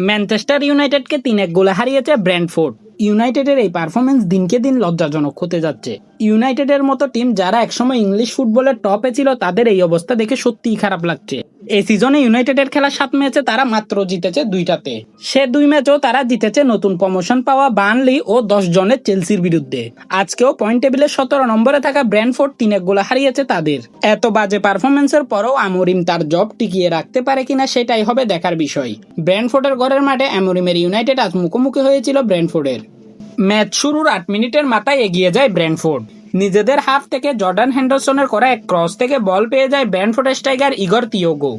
Manchester ইউনাইটেডকে তিন এক গোলে হারিয়েছে ব্র্যান্ডফোর্ড। ইউনাইটেডের এই পারফরমেন্স দিনকে দিন লজ্জাজনক হতে যাচ্ছে। ইউনাইটেডের মতো টিম যারা একসময় ইংলিশ ফুটবলের টপে ছিল, তাদের এই অবস্থা দেখে সত্যিই খারাপ লাগছে। এই সিজনে ইউনাইটেডের খেলা সাত ম্যাচে তারা মাত্র জিতেছে দুইটাতে। সে দুই ম্যাচও তারা জিতেছে নতুন প্রমোশন পাওয়া বার্নলি ও দশ জনের চেলসির বিরুদ্ধে। আজকেও পয়েন্ট টেবিলের সতেরো নম্বরে থাকা ব্র্যান্ডফোর্ড তিন এক গোলে হারিয়েছে তাদের। এত বাজে পারফরমেন্সের পরেও আমরিম তার জব টিকিয়ে রাখতে পারে কিনা সেটাই হবে দেখার বিষয়। ব্র্যান্ডফোর্ডের ঘরের মাঠে অ্যামোরিমের ইউনাইটেড আজ মুখোমুখি হয়েছিল ব্র্যান্ডফোর্ডের ম্যাচ শুরুর আট মিনিটের মাথায় এগিয়ে যায় ব্র্যান্ডফোর্ড নিজেদের হাফ থেকে জর্ডান হ্যান্ডারসনের করা এক ক্রস থেকে বল পেয়ে যায় ব্র্যান্ডফোর্ড স্ট্রাইকার ইগর তিয়োগো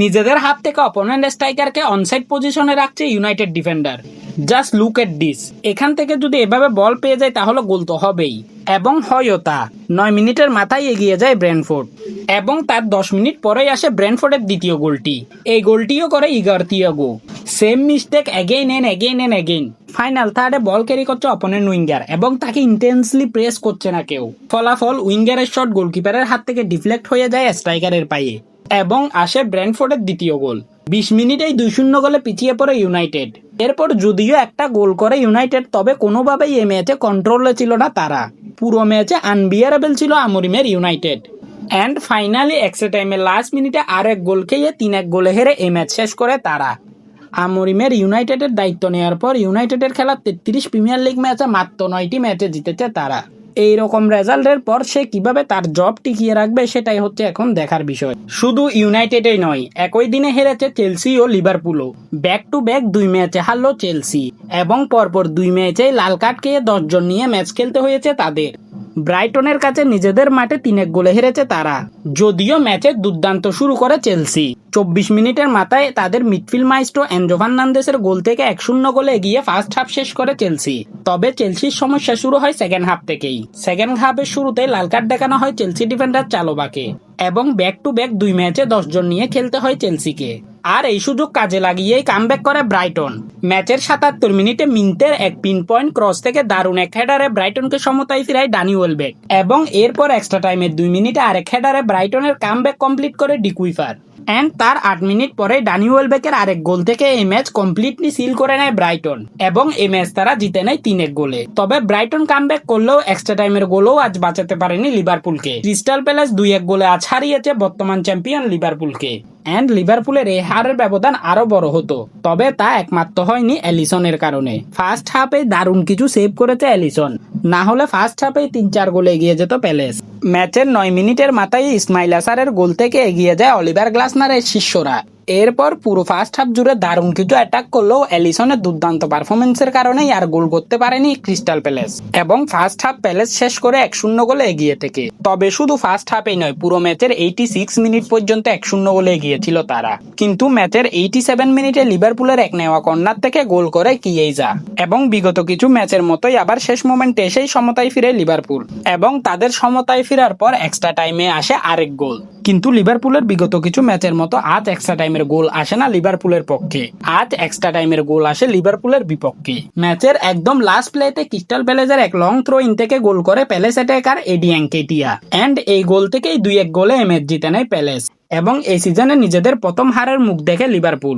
নিজেদের হাত থেকে অপোনেন্ট স্ট্রাইকারকে অনসাইড পজিশনে রাখছে United defender. Just look at this এখান থেকে যদি এভাবে বল পেয়ে যায়, তাহলে গোল তো হবেই। এবং হয়ও তা। নয় মিনিটের মাথায় এগিয়ে যায় ব্র্যান্ডফোর্ড এবং তার দশ মিনিট পরেই আসে ব্র্যান্ডফোর্ডের দ্বিতীয় গোলটি। এই গোলটিও করে Igor Thiago same mistake again and again and again final থার্ডে ball carry করছে অপোনেন্ট উইঙ্গার। এবং তাকে ইন্টেন্সলি প্রেস করছে না কেউ। ফলাফল উইঙ্গারের শট গোলকিপারের হাত থেকে ডিফ্লেক্ট হয়ে যায় স্ট্রাইকারের পায়ে। এবং আসে ব্র্যান্ডফোর্ডের দ্বিতীয় গোল। বিশ মিনিটেই দুই শূন্য গোলে পিছিয়ে পড়ে ইউনাইটেড। এরপর যদিও একটা গোল করে ইউনাইটেড, তবে কোনোভাবেই এ ম্যাচে কন্ট্রোলে ছিল না তারা। পুরো ম্যাচে আনবিয়ারেবল ছিল আমরিমের United. And finally extra time last মিনিটে আর এক গোল খেয়ে তিন এক গোলে হেরে এ ম্যাচ শেষ করে তারা। আমরিমের ইউনাইটেডের দায়িত্ব নেওয়ার পর ইউনাইটেডের খেলা তেত্রিশ প্রিমিয়ার লিগ ম্যাচে মাত্র নয়টি ম্যাচে জিতেছে তারা। এই রকম রেজাল্টের পর সে কীভাবে তার জব টিকিয়ে রাখবে সেটাই হচ্ছে এখন দেখার বিষয়। শুধু ইউনাইটেডই নয়, একই দিনে হেরেছে চেলসি ও লিভারপুলও ব্যাক টু ব্যাক দুই ম্যাচে হারলো চেলসি এবং পরপর দুই ম্যাচে লাল কার্ড খেয়ে দশজন নিয়ে ম্যাচ খেলতে হয়েছে তাদের। ব্রাইটনের কাছে নিজেদের মাঠে তিনেক গোলে হেরেছে তারা। যদিও ম্যাচে দুর্দান্ত শুরু করে চেলসি। চব্বিশ মিনিটের মাথায় তাদের মিডফিল্ড মাইস্টো এনজো ফার্নান্দেসের গোল থেকে এক শূন্য গোলে এগিয়ে ফার্স্ট হাফ শেষ করে চেলসি। তবে চেলসির সমস্যা শুরু হয় সেকেন্ড হাফ থেকেই। সেকেন্ড হাফের শুরুতে লাল কার্ড দেখানো হয় চেলসি ডিফেন্ডার চালোবাকে। এবং ব্যাক টু ব্যাক দুই ম্যাচে দশজন নিয়ে খেলতে হয় চেলসিকে। আর এই সুযোগ কাজে লাগিয়েই কামব্যাক করে ব্রাইটন। ম্যাচের সাতাত্তর মিনিটে মিন্টের এক পিন পয়েন্ট ক্রস থেকে দারুণ এক হেডারে ব্রাইটনকে সমতায় ফিরায় ডানি ওয়েলবেক এবং এরপর এক্সট্রা টাইমের দুই মিনিটে আরেক হেডারে ব্রাইটনের কামব্যাক কমপ্লিট করে ডিকুইফার অ্যান্ড তার আট মিনিট পরে ডানি ওয়েলবেকের আরেক গোল থেকে এই ম্যাচ কমপ্লিটলি সিল করে নেয় ব্রাইটন এবং এই ম্যাচ তারা জিতে নেয় তিন এক গোলে। তবে ব্রাইটন কামব্যাক করলেও এক্সট্রা টাইমের গোলও আজ বাঁচাতে পারেনি লিভারপুলকে ক্রিস্টাল প্যালেস দুই এক গোলে আজ হারিয়েছে বর্তমান চ্যাম্পিয়ন লিভারপুলকে অ্যান্ড লিভারপুলের এই হারের ব্যবধান আরও বড় হতো। তবে তা একমাত্র হয়নি অ্যালিসনের কারণে। ফার্স্ট হাফে দারুণ কিছু সেভ করেছে অ্যালিসন না হলে ফার্স্ট হাফে তিন চার গোলে এগিয়ে যেত প্যালেস ম্যাচের নয় মিনিটের মাথায় ইসমাইল আসারের গোল থেকে এগিয়ে যায় অলিভার গ্লাসনারের শিষ্যরা। এরপর পুরো ফার্স্ট হাফ জুড়ে দারুণ কিছু অ্যাটাক করলেও অ্যালিসনের দুর্দান্ত পারফরমেন্সের কারণেই আর গোল করতে পারেনি ক্রিস্টাল প্যালেস এবং ফার্স্ট হাফ প্যালেস শেষ করে এক শূন্য গোলে এগিয়ে থেকে। তবে শুধু ফার্স্ট হাফেই নয়, পুরো ম্যাচের এইটি সিক্স মিনিট পর্যন্ত এক শূন্য গোলে এগিয়েছিল তারা। কিন্তু ম্যাচের এইটি সেভেন মিনিটে লিভারপুলের এক নেওয়া কর্নার থেকে গোল করে কিয়েজা এবং বিগত কিছু ম্যাচের মতোই আবার শেষ মোমেন্টে এসেই সমতায় ফিরে লিভারপুল এবং তাদের সমতায় ফেরার পর এক্সট্রা টাইমে আসে আরেক গোল। কিন্তু লিভারপুলের বিগত কিছু ম্যাচের মতো আজ এক্সট্রা টাইমের গোল আসে না লিভারপুলের পক্ষে। আজ এক্সট্রা টাইমের গোল আসে লিভারপুলের বিপক্ষে। ম্যাচের একদম লাস্ট প্লেতে ক্রিস্টাল প্যালেসের এক লং থ্রো ইন থেকে গোল করে Palace attacker Eddie Nketiah and এই গোল থেকেই দুই এক গোলে এম ম্যাচ জিতে নেয় প্যালেস এবং এই সিজনে নিজেদের প্রথম হারের মুখ দেখে লিভারপুল।